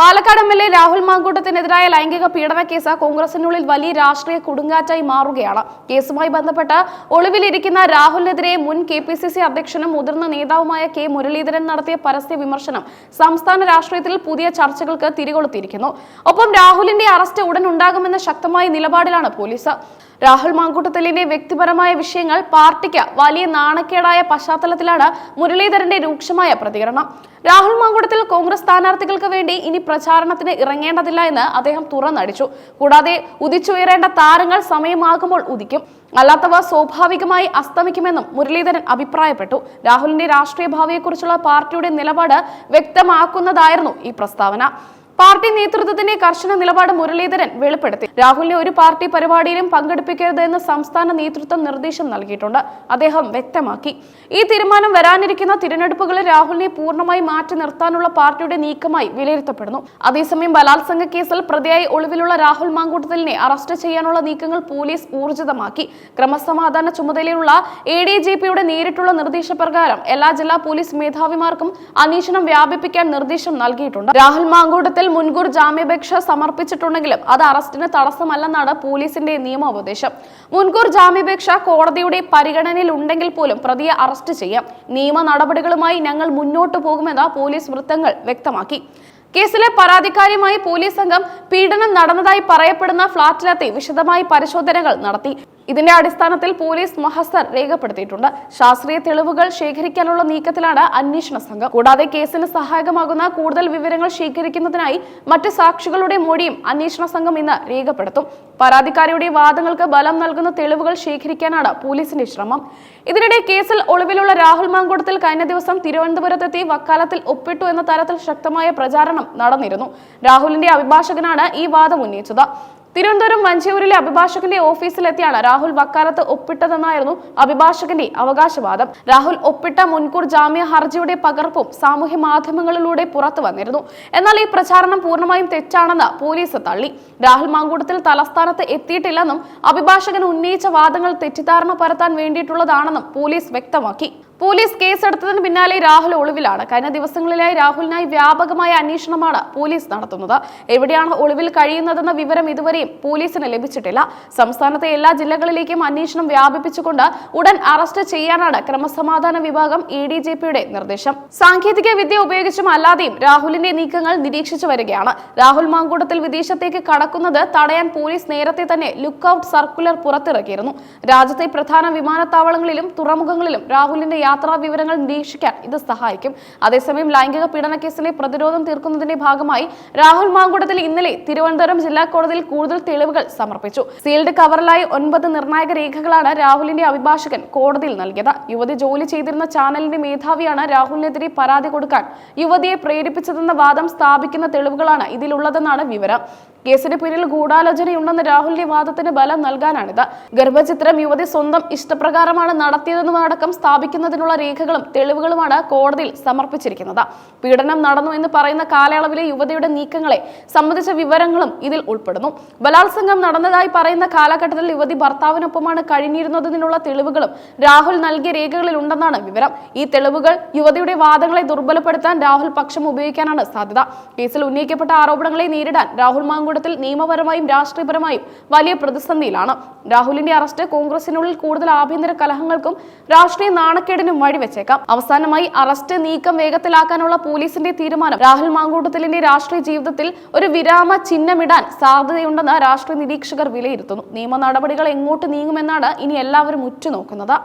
Palakkad M L A Rahul മാങ്കൂട്ടത്തിനെതിരായ ലൈംഗിക പീഡന case കോൺഗ്രസിനുള്ളിൽ വലിയ രാഷ്ട്രീയ കൊടുങ്കാറ്റായി മാറുകയാണ്. കേസുമായി ബന്ധപ്പെട്ട് ഒളിവിലിരിക്കുന്ന രാഹുലിനെതിരെ മുൻ കെ പി സി സി അധ്യക്ഷനും മുതിർന്ന നേതാവുമായ കെ മുരളീധരൻ നടത്തിയ പരസ്യ വിമർശനം സംസ്ഥാന രാഷ്ട്രീയത്തിൽ പുതിയ ചർച്ചകൾക്ക് തിരികൊളുത്തിയിരിക്കുന്നു. ഒപ്പം രാഹുലിന്റെ അറസ്റ്റ് ഉടൻ ഉണ്ടാകുമെന്ന ശക്തമായ നിലപാടിലാണ് പോലീസ്. രാഹുൽ മാങ്കൂട്ടത്തിലിന്റെ വ്യക്തിപരമായ വിഷയങ്ങൾ പാർട്ടിക്ക് വലിയ നാണക്കേടായ പശ്ചാത്തലത്തിലാണ് മുരളീധരന്റെ രൂക്ഷമായ പ്രതികരണം. രാഹുൽ മാങ്കൂട്ടത്തിൽ കോൺഗ്രസ് സ്ഥാനാർത്ഥികൾക്ക് വേണ്ടി ഇനി പ്രചാരണത്തിന് ഇറങ്ങേണ്ടതില്ല എന്ന് അദ്ദേഹം തുറന്നടിച്ചു. കൂടാതെ ഉദിച്ചുയരേണ്ട താരങ്ങൾ സമയമാകുമ്പോൾ ഉദിക്കും. അല്ലാത്തവ സ്വാഭാവികമായി അസ്തമിക്കുമെന്നും മുരളീധരൻ അഭിപ്രായപ്പെട്ടു. രാഹുലിന്റെ രാഷ്ട്രീയ ഭാവിയെക്കുറിച്ചുള്ള പാർട്ടിയുടെ നിലപാട് വ്യക്തമാക്കുന്നതായിരുന്നു ഈ പ്രസ്താവന. പാർട്ടി നേതൃത്വത്തിന്റെ കർശന നിലപാട് മുരളീധരൻ വെളിപ്പെടുത്തി. രാഹുലിനെ ഒരു പാർട്ടി പരിപാടിയിലും പങ്കെടുപ്പിക്കരുത് എന്ന് സംസ്ഥാന നേതൃത്വം നിർദ്ദേശം നൽകിയിട്ടുണ്ട്. അദ്ദേഹം വ്യക്തമാക്കി. ഈ തീരുമാനം വരാനിരിക്കുന്ന തിരഞ്ഞെടുപ്പുകളിൽ രാഹുലിനെ പൂർണമായി മാറ്റി നിർത്താനുള്ള പാർട്ടിയുടെ നീക്കമായി വിലയിരുത്തപ്പെടുന്നു. അതേസമയം ബലാത്സംഗ കേസിൽ പ്രതിയായി ഒളിവിലുള്ള രാഹുൽ മാങ്കൂട്ടത്തിലിനെ അറസ്റ്റ് ചെയ്യാനുള്ള നീക്കങ്ങൾ പോലീസ് ഊർജിതമാക്കി. ക്രമസമാധാന ചുമതലയുള്ള എ ഡി ജി പിയുടെ നേരിട്ടുള്ള നിർദ്ദേശപ്രകാരം എല്ലാ ജില്ലാ പോലീസ് മേധാവിമാർക്കും അന്വേഷണം വ്യാപിപ്പിക്കാൻ നിർദ്ദേശം നൽകിയിട്ടുണ്ട്. രാഹുൽ മാങ്കൂട്ടത്തിൽ മുൻകൂർ ജാമ്യാപേക്ഷ സമർപ്പിച്ചിട്ടുണ്ടെങ്കിലും അത് അറസ്റ്റിന് തടസ്സമല്ലെന്നാണ് പോലീസിന്റെ നിയമോപദേശം. മുൻകൂർ ജാമ്യാപേക്ഷ കോടതിയുടെ പരിഗണനയിൽ ഉണ്ടെങ്കിൽ പോലും പ്രതിയെ അറസ്റ്റ് ചെയ്യാം. നിയമ നടപടികളുമായി ഞങ്ങൾ മുന്നോട്ടു പോകുമെന്ന് പോലീസ് വൃത്തങ്ങൾ വ്യക്തമാക്കി. കേസിലെ പരാതിക്കാരിയുമായി പോലീസ് സംഘം പീഡനം നടന്നതായി പറയപ്പെടുന്ന ഫ്ളാറ്റിലെത്തി വിശദമായി പരിശോധനകൾ നടത്തി. ഇതിന്റെ അടിസ്ഥാനത്തിൽ പോലീസ് മഹസ്തർ രേഖപ്പെടുത്തിയിട്ടുണ്ട്. ശാസ്ത്രീയ തെളിവുകൾ ശേഖരിക്കാനുള്ള നീക്കത്തിലാണ് അന്വേഷണ സംഘം. കൂടാതെ കേസിന് സഹായകമാകുന്ന കൂടുതൽ വിവരങ്ങൾ ശേഖരിക്കുന്നതിനായി മറ്റ് സാക്ഷികളുടെ മൊഴിയും അന്വേഷണ സംഘം ഇന്ന് രേഖപ്പെടുത്തും. പരാതിക്കാരിയുടെ വാദങ്ങൾക്ക് ബലം നൽകുന്ന തെളിവുകൾ ശേഖരിക്കാനാണ് പോലീസിന്റെ ശ്രമം. ഇതിനിടെ കേസിൽ ഒളിവിലുള്ള രാഹുൽ മാങ്കൂട്ടത്തിൽ കഴിഞ്ഞ ദിവസം തിരുവനന്തപുരത്തെത്തി വക്കാലത്തിൽ ഒപ്പിട്ടു എന്ന തരത്തിൽ ശക്തമായ പ്രചാരണം നടന്നിരുന്നു. രാഹുലിന്റെ അഭിഭാഷകനാണ് ഈ വാദം ഉന്നയിച്ചത്. തിരുവനന്തപുരം വഞ്ചിയൂരിലെ അഭിഭാഷകന്റെ ഓഫീസിലെത്തിയാണ് രാഹുൽ വക്കാലത്ത് ഒപ്പിട്ടതെന്നായിരുന്നു അഭിഭാഷകന്റെ അവകാശവാദം. രാഹുൽ ഒപ്പിട്ട മുൻകൂർ ജാമ്യ ഹർജിയുടെ പകർപ്പും സാമൂഹ്യ മാധ്യമങ്ങളിലൂടെ പുറത്തു വന്നിരുന്നു. എന്നാൽ ഈ പ്രചാരണം പൂർണമായും തെറ്റാണെന്ന് പോലീസ് തള്ളി. രാഹുൽ മാങ്കൂട്ടത്തിൽ തലസ്ഥാനത്ത് എത്തിയിട്ടില്ലെന്നും അഭിഭാഷകൻ ഉന്നയിച്ച വാദങ്ങൾ തെറ്റിദ്ധാരണ പരത്താൻ വേണ്ടിയിട്ടുള്ളതാണെന്നും പോലീസ് വ്യക്തമാക്കി. പോലീസ് കേസെടുത്തതിന് പിന്നാലെ രാഹുൽ ഒളിവിലാണ്. കഴിഞ്ഞ ദിവസങ്ങളിലായി രാഹുലിനായി വ്യാപകമായ അന്വേഷണമാണ് പോലീസ് നടത്തുന്നത്. എവിടെയാണ് ഒളിവിൽ കഴിയുന്നതെന്ന വിവരം ഇതുവരെയും പോലീസിന് ലഭിച്ചിട്ടില്ല. സംസ്ഥാനത്തെ എല്ലാ ജില്ലകളിലേക്കും അന്വേഷണം വ്യാപിപ്പിച്ചുകൊണ്ട് ഉടൻ അറസ്റ്റ് ചെയ്യാനാണ് ക്രമസമാധാന വിഭാഗം എ ഡി ജെ പിയുടെ നിർദ്ദേശം. സാങ്കേതിക വിദ്യ ഉപയോഗിച്ചും അല്ലാതെയും രാഹുലിന്റെ നീക്കങ്ങൾ നിരീക്ഷിച്ചു വരികയാണ്. രാഹുൽ മാങ്കൂട്ടത്തിൽ വിദേശത്തേക്ക് കടക്കുന്നത് തടയാൻ പോലീസ് നേരത്തെ തന്നെ ലുക്ക് ഔട്ട് സർക്കുലർ പുറത്തിറക്കിയിരുന്നു. രാജ്യത്തെ പ്രധാന വിമാനത്താവളങ്ങളിലും തുറമുഖങ്ങളിലും രാഹുലിന്റെ യാത്രാ വിവരങ്ങൾ നിരീക്ഷിക്കാൻ ഇത് സഹായിക്കും. അതേസമയം ലൈംഗിക പീഡന കേസിലെ പ്രതിരോധം തീർക്കുന്നതിന്റെ ഭാഗമായി രാഹുൽ മാങ്കുടത്തിൽ ഇന്നലെ തിരുവനന്തപുരം ജില്ലാ കോടതിയിൽ കൂടുതൽ തെളിവുകൾ സമർപ്പിച്ചു. സീൽഡ് കവറിലായി ഒൻപത് നിർണായക രേഖകളാണ് രാഹുലിന്റെ അഭിഭാഷകൻ കോടതിയിൽ നൽകിയത്. യുവതി ജോലി ചെയ്തിരുന്ന ചാനലിന്റെ മേധാവിയാണ് രാഹുലിനെതിരെ പരാതി കൊടുക്കാൻ യുവതിയെ പ്രേരിപ്പിച്ചതെന്ന വാദം സ്ഥാപിക്കുന്ന തെളിവുകളാണ് ഇതിലുള്ളതെന്നാണ് വിവരം. കേസിന് പിന്നിൽ ഗൂഢാലോചനയുണ്ടെന്ന് രാഹുലിന്റെ വാദത്തിന് ബലം നൽകാനാണിത്. ഗർഭചിത്രം യുവതി സ്വന്തം ഇഷ്ടപ്രകാരമാണ് നടത്തിയതെന്നതടക്കം സ്ഥാപിക്കുന്നതിനുള്ള രേഖകളും തെളിവുകളുമാണ് കോടതിയിൽ സമർപ്പിച്ചിരിക്കുന്നത്. പീഡനം നടന്നു എന്ന് പറയുന്ന കാലയളവിലെ യുവതിയുടെ നീക്കങ്ങളെ സംബന്ധിച്ച വിവരങ്ങളും ഇതിൽ ഉൾപ്പെടുന്നു. ബലാത്സംഗം നടന്നതായി പറയുന്ന കാലഘട്ടത്തിൽ യുവതി ഭർത്താവിനൊപ്പമാണ് കഴിഞ്ഞിരുന്നതിനുള്ള തെളിവുകളും രാഹുൽ നൽകിയ രേഖകളിൽ ഉണ്ടെന്നാണ് വിവരം. ഈ തെളിവുകൾ യുവതിയുടെ വാദങ്ങളെ ദുർബലപ്പെടുത്താൻ രാഹുൽ പക്ഷം ഉപയോഗിക്കാനാണ് സാധ്യത. കേസിൽ ഉന്നയിക്കപ്പെട്ട ആരോപണങ്ങളെ നേരിടാൻ രാഹുൽ മാങ്കുടത്തിൽ നിയമപരമായും രാഷ്ട്രീയപരമായും വലിയ പ്രതിസന്ധിയിലാണ്. രാഹുലിന്റെ അറസ്റ്റ് കോൺഗ്രസിനുള്ളിൽ കൂടുതൽ ആഭ്യന്തര കലഹങ്ങൾക്കും രാഷ്ട്രീയ നാണക്കേടിനും വഴിവെച്ചേക്കാം. അവസാനമായി അറസ്റ്റ് നീക്കം വേഗത്തിലാക്കാനുള്ള പോലീസിന്റെ തീരുമാനം രാഹുൽ മാങ്കൂട്ടത്തിലിന്റെ രാഷ്ട്രീയ ജീവിതത്തിൽ ഒരു വിരാമ ചിഹ്നമിടാൻ സാധ്യതയുണ്ടെന്ന് രാഷ്ട്രീയ നിരീക്ഷകർ വിലയിരുത്തുന്നു. നിയമ നടപടികൾ എങ്ങോട്ട് നീങ്ങുമെന്നാണ് ഇനി എല്ലാവരും ഉറ്റുനോക്കുന്നത്.